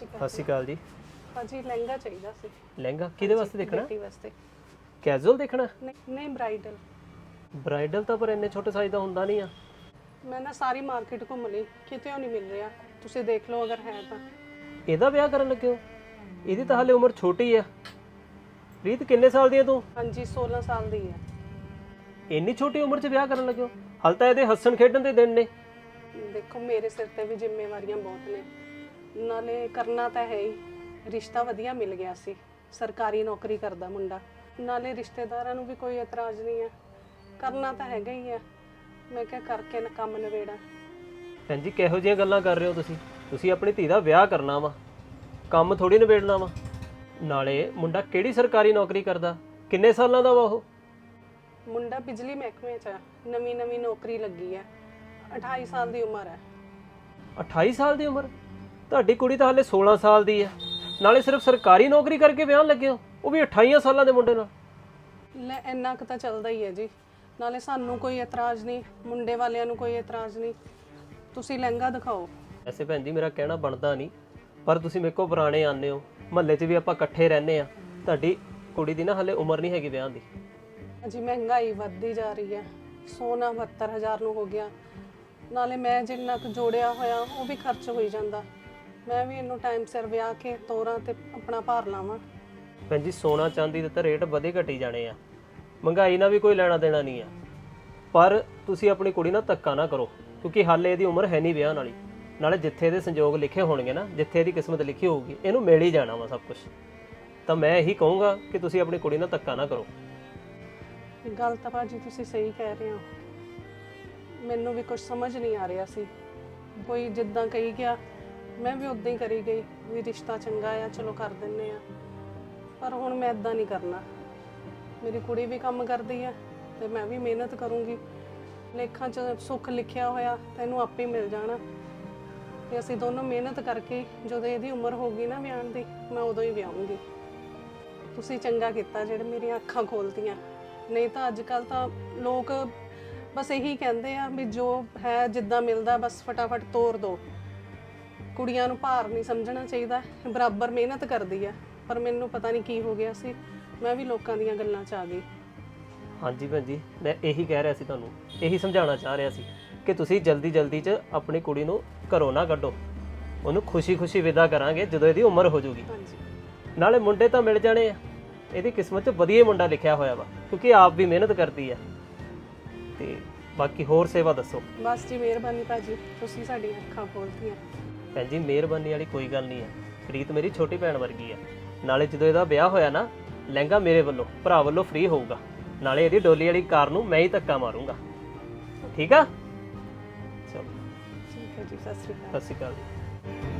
ਸ਼੍ਰੀ ਸਤਿ ਸ਼੍ਰੀ ਅਕਾਲ ਜੀ। ਭਾਜੀ ਲਹਿੰਗਾ ਚਾਹੀਦਾ ਸੀ। ਲਹਿੰਗਾ ਕਿਹਦੇ ਵਾਸਤੇ ਦੇਖਣਾ? ਬੇਟੀ ਵਾਸਤੇ। ਕੈਜੂਅਲ ਦੇਖਣਾ? ਨਹੀਂ ਨਹੀਂ ਬ੍ਰਾਈਡਲ ਬ੍ਰਾਈਡਲ ਤਾਂ ਪਰ ਇੰਨੇ ਛੋਟੇ ਸਾਈਜ਼ ਦਾ ਹੁੰਦਾ ਨਹੀਂ ਆ। ਮੈਂ ਨਾ ਸਾਰੀ ਮਾਰਕੀਟ ਘੁੰਮ ਲਈ ਕਿਤੇ ਨਹੀਂ ਮਿਲ ਰਿਹਾ। ਤੁਸੀਂ ਦੇਖ ਲਓ ਅਗਰ ਹੈ ਤਾਂ। ਇਹਦਾ ਵਿਆਹ ਕਰਨ ਲੱਗੇ ਹੋ ਇਹਦੀ ਤਾਂ ਹਾਲੇ ਉਮਰ ਛੋਟੀ ਆ। ਰੀਤ ਕਿੰਨੇ ਸਾਲ ਦੀ ਆ ਤੂੰ? ਹਾਂਜੀ 16 ਸਾਲ ਦੀ ਹੈ ਇੰਨੀ ਛੋਟੀ ਉਮਰ 'ਚ ਵਿਆਹ ਕਰਨ ਲੱਗੇ ਹੋ ਹਾਲ ਤਾਂ ਇਹਦੇ ਹੱਸਣ ਖੇਡਣ ਦੇ ਦਿਨ ਨੇ। ਦੇਖੋ ਮੇਰੇ ਸਿਰ ਤੇ ਵੀ ਜ਼ਿੰਮੇਵਾਰੀਆਂ ਬਹੁਤ ਨੇ। ਨਾਲੇ ਕਰਨਾ ਤਾਂ ਹੈ ਹੀ। ਰਿਸ਼ਤਾ ਵਧੀਆ ਮਿਲ ਗਿਆ ਸੀ। ਸਰਕਾਰੀ ਨੌਕਰੀ ਕਰਦਾ ਮੁੰਡਾ। ਨਾਲੇ ਰਿਸ਼ਤੇਦਾਰਾਂ ਨੂੰ ਵੀ ਕੋਈ ਇਤਰਾਜ਼ ਨਹੀਂ ਹੈ। ਕਰਨਾ ਤਾਂ ਹੈਗਾ ਹੀ ਹੈ। ਮੈਂ ਕਿਹਾ ਕਰਕੇ ਨਾ ਕੰਮ ਨਵੇੜਾ ਭੈਣ ਜੀ ਕਿਹੋ ਜਿਹੀਆਂ ਗੱਲਾਂ ਕਰ ਰਹੇ ਹੋ ਤੁਸੀਂ? ਤੁਸੀਂ ਆਪਣੀ ਧੀ ਦਾ ਵਿਆਹ ਕਰਨਾ ਵਾ। ਕੰਮ ਥੋੜੀ ਨਿਬੇੜਨਾ ਵਾ। ਨਾਲੇ ਮੁੰਡਾ ਕਿਹੜੀ ਸਰਕਾਰੀ ਨੌਕਰੀ ਕਰਦਾ? ਕਿੰਨੇ ਸਾਲਾਂ ਦਾ ਵਾ ਉਹ? ਮੁੰਡਾ ਬਿਜਲੀ ਮਹਿਕਮੇ 'ਚ ਨਵੀਂ ਨਵੀਂ ਨੌਕਰੀ ਲੱਗੀ ਹੈ। 28 ਸਾਲ ਦੀ ਉਮਰ ਹੈ। 28 ਸਾਲ ਦੀ ਉਮਰ? ਤੁਹਾਡੀ ਕੁੜੀ ਤਾਂ ਹਾਲੇ 16 ਸਾਲ ਦੀ ਆ। ਨਾਲੇ ਸਿਰਫ ਸਰਕਾਰੀ ਨੌਕਰੀ ਕਰਕੇ ਵਿਆਹ ਲੱਗੇ ਹੋ ਉਹ ਵੀ 28 ਸਾਲਾਂ ਦੇ ਮੁੰਡੇ ਨਾਲ। ਲੈ ਇੰਨਾ ਕੁ ਤਾਂ ਚੱਲਦਾ ਹੀ ਹੈ ਜੀ। ਨਾਲੇ ਸਾਨੂੰ ਕੋਈ ਇਤਰਾਜ਼ ਨਹੀਂ ਮੁੰਡੇ ਵਾਲਿਆਂ ਨੂੰ ਕੋਈ ਇਤਰਾਜ਼ ਨਹੀਂ। ਤੁਸੀਂ ਲਹਿੰਗਾ ਦਿਖਾਓ। ਐਸੇ ਭੈਣ ਜੀ ਮੇਰਾ ਕਹਿਣਾ ਬਣਦਾ ਨਹੀਂ ਪਰ ਤੁਸੀਂ ਮੇਰੇ ਕੋਲ ਪੁਰਾਣੇ ਆਨੇ ਹੋ। ਮਹੱਲੇ 'ਚ ਵੀ ਆਪਾਂ ਇਕੱਠੇ ਰਹਿੰਦੇ ਆ ਤੁਹਾਡੀ ਕੁੜੀ ਦੀ ਨਾ ਹਾਲੇ ਉਮਰ ਨਹੀਂ ਹੈਗੀ ਵਿਆਹ ਦੀ। ਜੀ ਮਹਿੰਗਾਈ ਵੱਧਦੀ ਜਾ ਰਹੀ ਹੈ। ਸੋਨਾ 72000 ਨੂੰ ਹੋ ਗਿਆ। ਨਾਲੇ ਮੈਂ ਜਿੰਨਾ ਕੁ ਜੋੜਿਆ ਹੋਇਆ ਉਹ ਵੀ ਖਰਚ ਹੋਈ ਜਾਂਦਾ। ਮੈਂ ਵੀ ਇਹਨੂੰ ਟਾਈਮ ਸਿਰ ਵਿਆਹ ਕੇ ਤੋਰਾਂ ਤੇ ਆਪਣਾ ਭਾਰ ਲਾਵਾਂ। ਭੈਣ ਜੀ ਸੋਨਾ ਚਾਂਦੀ ਦੇ ਤਾਂ ਰੇਟ ਵਧੇ ਘਟੀ ਜਾਣੇ ਆ। ਮਹਿੰਗਾਈ ਨਾਲ ਵੀ ਕੋਈ ਲੈਣਾ ਦੇਣਾ ਨਹੀਂ ਆ। ਪਰ ਤੁਸੀਂ ਆਪਣੀ ਕੁੜੀ ਨਾਲ ਧੱਕਾ ਨਾ ਕਰੋ ਕਿਉਂਕਿ ਹਾਲੇ ਇਹਦੀ ਉਮਰ ਹੈ ਨਹੀਂ ਵਿਆਹ ਵਾਲੀ। ਨਾਲੇ ਜਿੱਥੇ ਇਹਦੇ ਸੰਜੋਗ ਲਿਖੇ ਹੋਣਗੇ ਨਾ ਜਿੱਥੇ ਇਹਦੀ ਕਿਸਮਤ ਲਿਖੀ ਹੋਊਗੀ ਇਹਨੂੰ ਮਿਲ ਹੀ ਜਾਣਾ ਵਾ ਸਭ ਕੁਝ ਤਾਂ ਮੈਂ ਇਹੀ ਕਹੂੰਗਾ ਕਿ ਤੁਸੀਂ ਆਪਣੀ ਕੁੜੀ ਨਾਲ ਧੱਕਾ ਨਾ ਕਰੋ। ਗੱਲ ਤਾਂ ਭਾਜੀ ਤੁਸੀਂ ਸਹੀ ਕਹਿ ਰਹੇ ਹੋ। ਮੈਨੂੰ ਵੀ ਕੁਝ ਸਮਝ ਨਹੀਂ ਆ ਰਿਹਾ ਸੀ। ਕੋਈ ਜਿੱਦਾਂ ਕਹੀ ਗਿਆ ਮੈਂ ਵੀ ਉਦਾਂ ਹੀ ਕਰੀ ਗਈ ਵੀ ਰਿਸ਼ਤਾ ਚੰਗਾ ਆ, ਚਲੋ ਕਰ ਦਿੰਨੇ ਆ। ਪਰ ਹੁਣ ਮੈਂ ਇਦਾਂ ਨਹੀਂ ਕਰਨਾ। ਮੇਰੀ ਕੁੜੀ ਵੀ ਕੰਮ ਕਰਦੀ ਆ ਤੇ ਮੈਂ ਵੀ ਮਿਹਨਤ ਕਰੂੰਗੀ। ਲੇਖਾਂ 'ਚ ਸੁੱਖ ਲਿਖਿਆ ਹੋਇਆ, ਤੈਨੂੰ ਆਪੇ ਮਿਲ ਜਾਣਾ। ਤੇ ਅਸੀਂ ਦੋਨੋਂ ਮਿਹਨਤ ਕਰਕੇ ਜਦੋਂ ਇਹਦੀ ਉਮਰ ਹੋ ਗਈ ਨਾ ਵਿਆਹਣ ਦੀ, ਮੈਂ ਉਦੋਂ ਹੀ ਵਿਆਹੂੰਗੀ। ਤੁਸੀਂ ਚੰਗਾ ਕੀਤਾ ਜਿਹੜੇ ਮੇਰੀਆਂ ਅੱਖਾਂ ਖੋਲਤੀਆਂ। ਨਹੀਂ ਤਾਂ ਅੱਜ ਕੱਲ ਤਾਂ ਲੋਕ ਬਸ ਇਹੀ ਕਹਿੰਦੇ ਆ ਵੀ ਜੋ ਹੈ ਜਿੱਦਾਂ ਮਿਲਦਾ, ਬਸ ਫਟਾਫਟ ਤੋਰ ਦੋ। ਕੁੜੀਆਂ ਨੂੰ ਭਾਰ ਨਹੀਂ ਸਮਝਣਾ ਚਾਹੀਦਾ ਬਰਾਬਰ ਮਿਹਨਤ ਕਰਦੀ ਆ ਪਰ ਮੈਨੂੰ ਪਤਾ ਨਹੀਂ ਕੀ ਹੋ ਗਿਆ ਸੀ ਮੈਂ ਵੀ ਲੋਕਾਂ ਦੀਆਂ ਗੱਲਾਂ 'ਚ ਆ ਗਈ। ਹਾਂਜੀ ਭੈਣ ਜੀ ਮੈਂ ਇਹੀ ਕਹਿ ਰਿਹਾ ਸੀ ਤੁਹਾਨੂੰ ਇਹੀ ਸਮਝਾਉਣਾ ਚਾਹ ਰਿਹਾ ਸੀ ਕਿ ਤੁਸੀਂ ਜਲਦੀ ਜਲਦੀ 'ਚ ਆਪਣੀ ਕੁੜੀ ਨੂੰ ਘਰੋਂ ਨਾ ਕੱਢੋ ਉਹਨੂੰ ਖੁਸ਼ੀ-ਖੁਸ਼ੀ ਵਿਦਾ ਕਰਾਂਗੇ ਜਦੋਂ ਇਹਦੀ ਉਮਰ ਹੋ ਜਾਊਗੀ। ਹਾਂਜੀ। ਨਾਲੇ ਮੁੰਡੇ ਤਾਂ ਮਿਲ ਜਾਣੇ ਆ ਇਹਦੀ ਕਿਸਮਤ 'ਚ ਵਧੀਆ ਮੁੰਡਾ ਲਿਖਿਆ ਹੋਇਆ ਵਾ ਕਿਉਂਕਿ ਆਪ ਵੀ ਮਿਹਨਤ ਕਰਦੀ ਆ। ਤੇ ਬਾਕੀ ਹੋਰ ਸੇਵਾ ਦੱਸੋ। ਬਸ ਜੀ ਮਿਹਰਬਾਨੀ ਭਾਜੀ ਤੁਸੀਂ ਸਾਡੀਆਂ ਅੱਖਾਂ ਖੋਲਤੀਆਂ। ਭੈਣ ਜੀ ਮਿਹਰਬਾਨੀ ਵਾਲੀ ਕੋਈ ਗੱਲ ਨਹੀਂ ਆ ਪ੍ਰੀਤ ਮੇਰੀ ਛੋਟੀ ਭੈਣ ਵਰਗੀ ਆ ਨਾਲੇ ਜਦੋਂ ਇਹਦਾ ਵਿਆਹ ਹੋਇਆ ਨਾ ਲਹਿੰਗਾ ਮੇਰੇ ਵੱਲੋਂ ਭਰਾ ਵੱਲੋਂ ਫ੍ਰੀ ਹੋਊਗਾ। ਨਾਲੇ ਇਹਦੀ ਡੋਲੀ ਵਾਲੀ ਕਾਰ ਨੂੰ ਮੈਂ ਹੀ ਧੱਕਾ ਮਾਰੂੰਗਾ। ਠੀਕ ਆ? ਚਲੋ। ਠੀਕ ਹੈ ਜੀ ਸਤਿ ਸ਼੍ਰੀ ਅਕਾਲ। ਸਤਿ ਸ਼੍ਰੀ ਅਕਾਲ